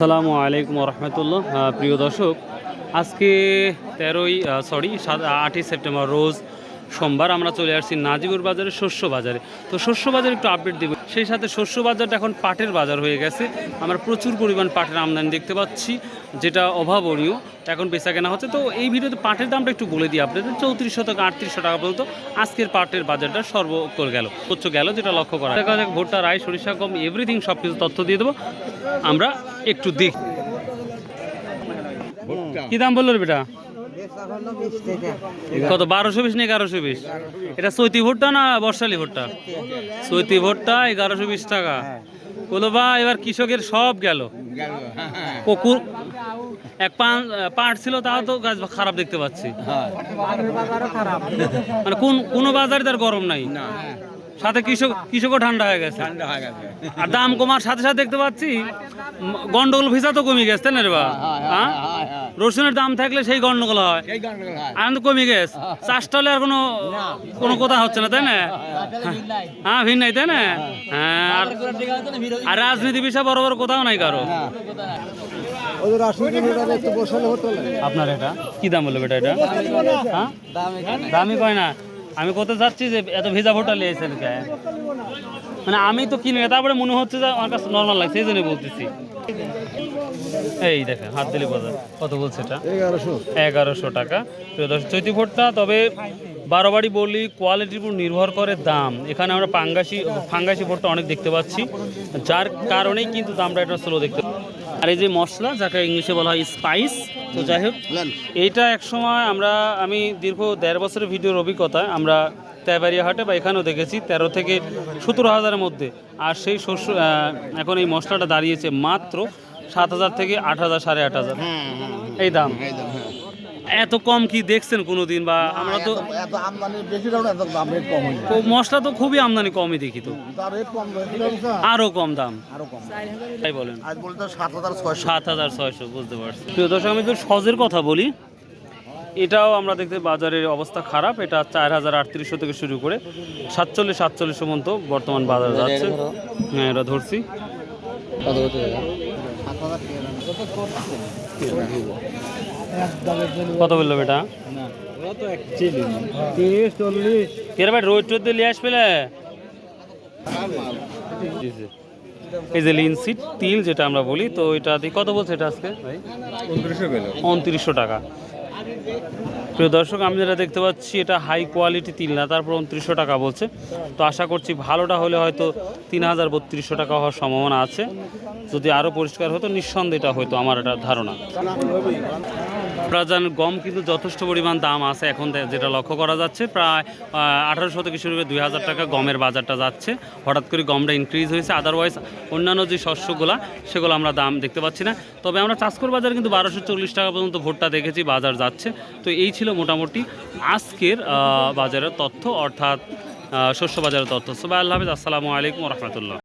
আসসালামু আলাইকুম রহমতুল্লাহ প্রিয় দর্শক আজকে তেরোই সরি সাত আটই সেপ্টেম্বর রোজ সোমবার আমরা চলে আসছি নাজিবুর বাজারে শস্য বাজারে। তো শস্য বাজারে একটু আপডেট দেব। সেই সাথে শস্য বাজারটা এখন পাটের বাজার হয়ে গেছে। আমরা প্রচুর পরিমাণ পাটের আমদানি দেখতে পাচ্ছি যেটা অভাবনীয়। এখন বেচা কেনা হচ্ছে। তো এই ভিডিওতে পাটের দামটা একটু বলে দিই আপনাদের। চৌত্রিশশো থেকে আটত্রিশশো টাকা পর্যন্ত আজকের পাটের বাজারটা সর্বকর গেল। উচ্চ গেল যেটা লক্ষ্য করা দেখা যাক ভুট্টা রায় সরিষা কম এভরিথিং সব কিছু তথ্য দিয়ে দেবো। আমরা একটু দিক কি দাম বলল বেটা? কত, বারোশো বিশ না এগারোশো বিশ? এটা চৈতি ভুট্টা না বর্ষালি ভুট্টা? চৈতি ভুট্টা, এগারোশো বিশ টাকা। বলো বা এবার কৃষকের সব গেল। কুকুর, এক পাট ছিল, তাও তো গাছ খারাপ দেখতে পাচ্ছি। মানে কোন, কোনো বাজারে তার গরম নাই। সাথে কৃষক কৃষকও ঠান্ডা হয়ে গেছে। আর দাম কমার সাথে সাথে দেখতে পাচ্ছি গন্ডগোল ভিসা তো কমে গেছে তাই না রে বা হ্যাঁ রসুনের দাম থাকলে সেই গন্ডগোল হয়। আনন্দ কমে গেছে। চাষটা হলে আর কোনো কোনো কথা হচ্ছে না তাই না? হ্যাঁ ভিন নাই তাই না? হ্যাঁ আর আর রাজনীতি বিষয় বড় বড় কোথাও নাই কারও। ওদের আশি কিলোমিটার একটু বসালে হতো না। আপনার এটা? কি দাম বলল বেটা এটা? দামি কয় না। আমি কত যাচ্ছি যে এত ভিজা ভোটার নিয়েছেন কে মানে আমি তো কিনে তারপরে মনে হচ্ছে যে আমার কাছে নর্মাল লাগছে এই জন্য বলতেছি। এই দেখেন হাত দিলি বাজার কত বলছে এটা? এগারোশো। এগারোশো টাকা। চৈতি ভোটটা তবে বারো বাড়ি বললি কোয়ালিটির উপর নির্ভর করে দাম। এখানে আমরা পাঙ্গাসি ফাঙ্গাসি ভোটটা অনেক দেখতে পাচ্ছি। যার কারণেই কিন্তু দামটা এটা স্লো দেখতে আর এই যে মশলা যাকে ইংলিশে বলা হয় স্পাইস তো যাই হোক এইটা একসময় আমরা আমি দীর্ঘ দেড় বছরের ভিডিওর অভিজ্ঞতা আমরা তেবারিয়া হাটে বা এখানেও দেখেছি তেরো থেকে সতেরো হাজারের মধ্যে। আর সেই শস্য এখন এই মশলাটা দাঁড়িয়েছে মাত্র সাত হাজার থেকে আট হাজার সাড়ে আট হাজার। এই দাম। এত কম কি দেখছেন কোনোদিন বা আমরা তো এত আমদানি বেশি দাম এত দাম রেট কম মশলা তো খুবই আমদানি কমই দেখি তো। তার রেট কম আরও কম দাম। আরও কম। তাই বলেন। আজ বলতে সাত হাজার ছয়শো। সাত হাজার ছয়শো বুঝতে পারছি। প্রিয় দর্শক আমি তো সজের কথা বলি। এটাও আমরা দেখতে বাজারের অবস্থা খারাপ। এটা চার হাজার আটত্রিশশো থেকে শুরু করে সাতচল্লিশ সাতচল্লিশশো পর্যন্ত বর্তমান বাজার যাচ্ছে। হ্যাঁ এটা ধরছি। কত হচ্ছে কত বলল বেটা? এর ভাই রোদ টোদ দিয়ে আসবে এই যে লিনসিট তিল যেটা আমরা বলি তো এটা কত বলছে এটা আজকে ভাই? উনত্রিশশো টাকা। প্রিয় দর্শক, আমি যেটা দেখতে পাচ্ছি, এটা হাই কোয়ালিটি তিল না, তারপর উনত্রিশশো টাকা বলছে। তো আশা করছি ভালোটা হলে হয়তো তিন হাজার বত্রিশশো টাকা হওয়ার সম্ভাবনা আছে। যদি আরও পরিষ্কার হতো, নিঃসন্দেহে এটা হয়তো আমার এটা ধারণা। আপনারা জানেন গম কিন্তু যথেষ্ট পরিমাণ দাম আছে এখন যেটা লক্ষ্য করা যাচ্ছে। প্রায় আঠারোশো থেকে শুরু করে দুই হাজার টাকা গমের বাজারটা যাচ্ছে। হঠাৎ করে গমটা ইনক্রিজ হয়েছে। আদারওয়াইজ অন্যান্য যে শস্যগুলো, সেগুলো আমরা দাম দেখতে পাচ্ছি না। তবে আমরা চাষকর বাজার কিন্তু বারোশো চল্লিশ টাকা পর্যন্ত ভোটটা দেখেছি, বাজার যাচ্ছে। তো এই ছিল মোটামুটি আজকের বাজারের তথ্য, অর্থাৎ শস্য বাজারের তথ্য। সবাই আল্লাহ হাফিজ। আসসালামু আলাইকুম রহমতুল্লাহ।